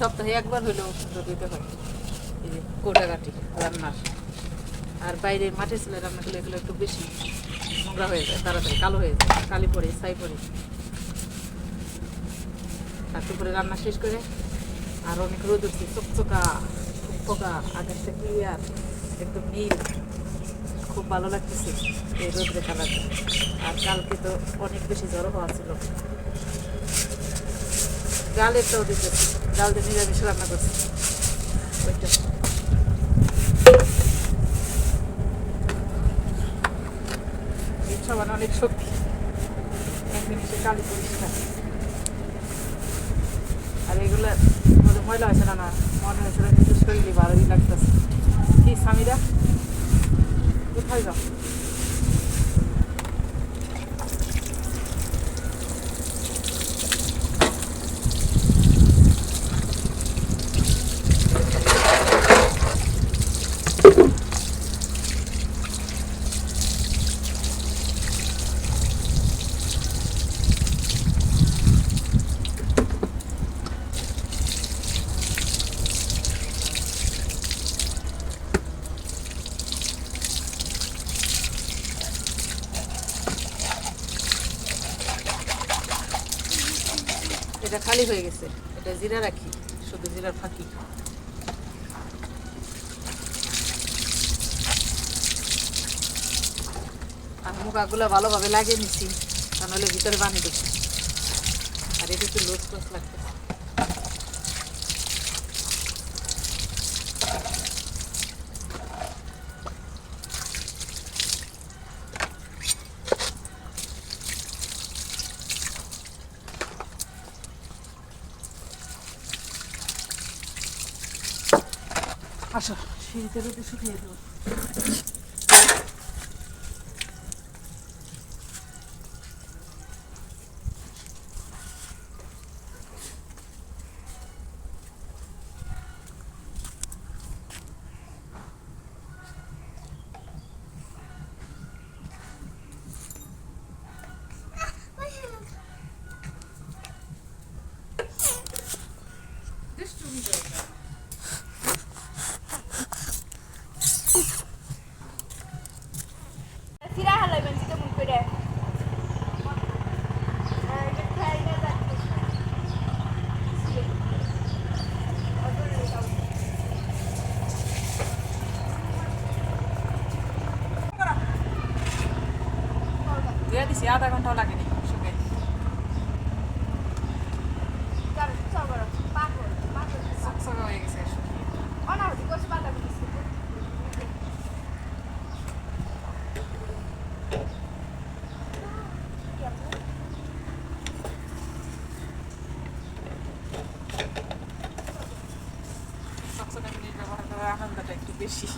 সপ্তাহে একবার হইলেও দিতে হয়। এই যে রান্নার। আর বাইরে মাঠে ছেলে রান্না করলে এগুলো একটু বেশি নোংরা হয়ে যায়, তাড়াতাড়ি কালো হয়ে যায়, কালি পড়ে, ছাই পড়ে। তারপরে রান্না শেষ করে আর অনেক রোদ উঠছে, চকচকা পোকা আকাশটা ক্লিয়ার একদম নীল। খুব ভালো লাগতেছে এই রোদ্রে কালারটা আর কালকে তো অনেক বেশি জ্বর হওয়া ছিল। ডালেরটাও দিতেছি। ডাল দিয়ে নিরামিষ রান্না করছি। সবার অনেক শক্তি। এক মিনিটে কালি পরিষ্কার। আর এগুলো মধ্যে ময়লা হয়েছে না না। মনে হয়েছিল কিন্তু শরীরে ভালোই লাগতেছে। কি স্বামীরা কোথায় যাও? এটা খালি হয়ে গেছে। এটা জিরা রাখি শুধু জিরার ফাঁকি। মুখাগুলো ভালোভাবে লাগিয়ে নিছি, তা নাহলে ভিতরে বানিয়ে দিচ্ছি আর এটা একটু লোস লোস লাগতেছে। আসো রোদে শুকিয়ে দেবো। দিছি আধা ঘন্টাও লাগেনি শুকিয়ে চকচকে হয়ে গেছে শুকিয়ে চকচকে জিনিস ব্যবহার করার আনন্দটা একটু বেশি।